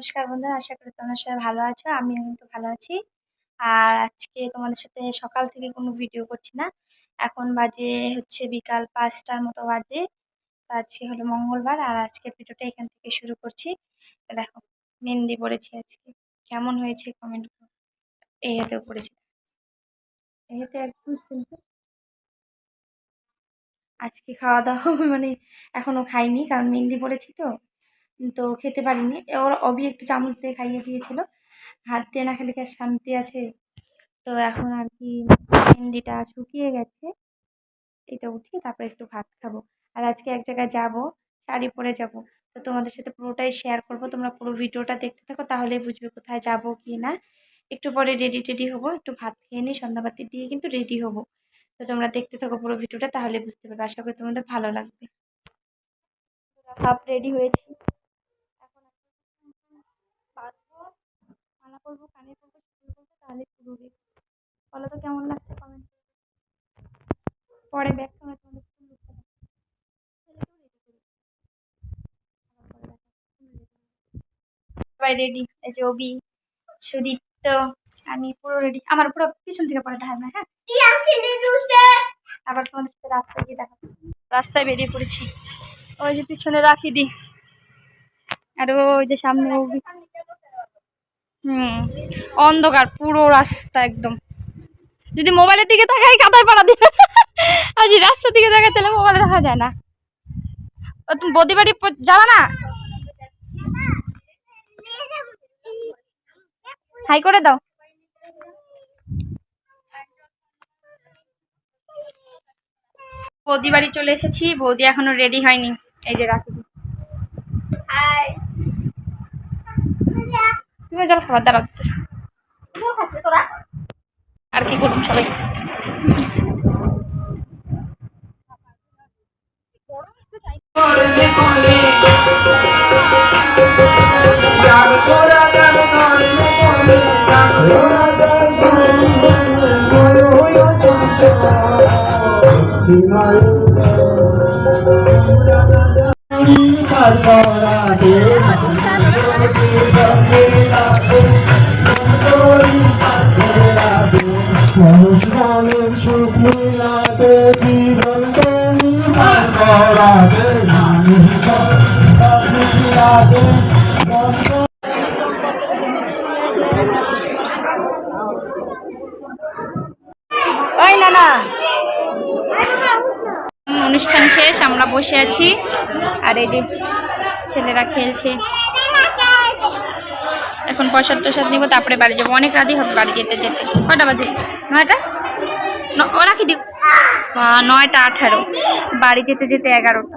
নমস্কার বন্ধুরা, আশা করি তোমরা সবাই ভালো আছো, আমিও কিন্তু ভালো আছি। আর আজকে তোমাদের সাথে সকাল থেকে কোনো ভিডিও করছি না। এখন বাজে হচ্ছে বিকাল পাঁচটার মতো বাজে। আজকে হলো মঙ্গলবার আর আজকে ভিডিওটা এখান থেকে শুরু করছি। দেখো, মেহেন্দি পড়েছি আজকে। কেমন হয়েছে কমেন্ট করো। এই হাতেও পড়েছি এই হাতে একদম সিম্পল আজকে খাওয়া দাওয়া মানে এখনও খাইনি, কারণ মেহেন্দি পড়েছি তো। তো খেতে পারিনি। ওর অবি একটু চামচ দিয়ে খাইয়ে দিয়েছিল। হাত দিয়ে না খেলে কি শান্তি আছে? তো এখন আর কি মেহেন্দিটা শুকিয়ে গেছে। এটা উঠিয়ে তারপরে একটু ভাত খাব। আর আজকে এক জায়গায় যাব, শাড়ি পরে যাব। তো তোমাদের সাথে পুরোটাই শেয়ার করব। তোমরা পুরো ভিডিওটা দেখতে থাকো তাহলেই বুঝবে কোথায় যাব কি না। একটু পরে রেডি টেডি হব, একটু ভাত খেয়ে নিই, সন্ধ্যাবাতি দিয়ে কিন্তু রেডি হব। তো তোমরা দেখতে থাকো পুরো ভিডিওটা, তাহলে বুঝতে পারবে। আশা করি তোমাদের ভালো লাগবে। সব রেডি হয়েছি। বাঁধবো মালা করব, কানে করব, চুল করব, তাহলে রেডি বলো তো কেমন লাগছে কমেন্ট পরে ব্যাক সময় তোমাদের সবাই রেডি এই যে অবি সুদীপ্ত, আমি পুরো রেডি আমার পুরো পিছন থেকে পরে ধারণা হ্যাঁ? আবার তোমাদের সাথে রাস্তায় গিয়ে দেখা রাস্তায় বেরিয়ে পড়েছি। ওই যে পিছনে রাখি দি। আর ওই যে সামনে হুম, অন্ধকার, পুরো রাস্তা একদম। যদি মোবাইলের দিকে তাকাই, কাদায় পাড়া দিয়ে। আজ রাস্তার দিকে তাকাই, তাহলে মোবাইলে দেখা যায় না। ও, তুমি বদি বাড়ি যাবা না? হাই করে দাও। বৌদি বাড়ি চলে এসেছি। বৌদি এখনও রেডি হয়নি। এই যে রাখি দি তুমি চলো খাবার দাঁড়াও আর কি করব সবাই? সংস্কারের অনুষ্ঠান শেষ, আমরা বসে আছি। আর এই যে ছেলেরা খেলছে। এখন প্রসাদ টসাদ নিবো, তারপরে বাড়ি যাব। অনেক রাতই হবে বাড়ি যেতে যেতে। কটা বাজে? নয়টা? ও রাখি দিও নয়টা আঠারো। বাড়ি যেতে যেতে এগারোটা।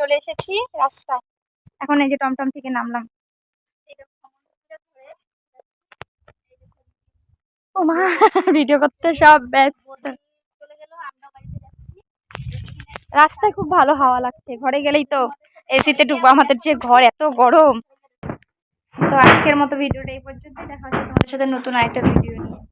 চলে এসেছি, রাস্তায়। এখন এই যে টমটম থেকে নামলাম। ও মা, ভিডিও করতে সব ব্যস্ত। রাস্তায় খুব ভালো হাওয়া লাগছে, ঘরে গেলেই তো এসিতে ঢুকবো, আমাদের যে ঘর এত গরম। তো আজকের মতো ভিডিওটা এই পর্যন্ত দেখা হচ্ছে তোমাদের সাথে নতুন আরেকটা ভিডিও নিয়ে।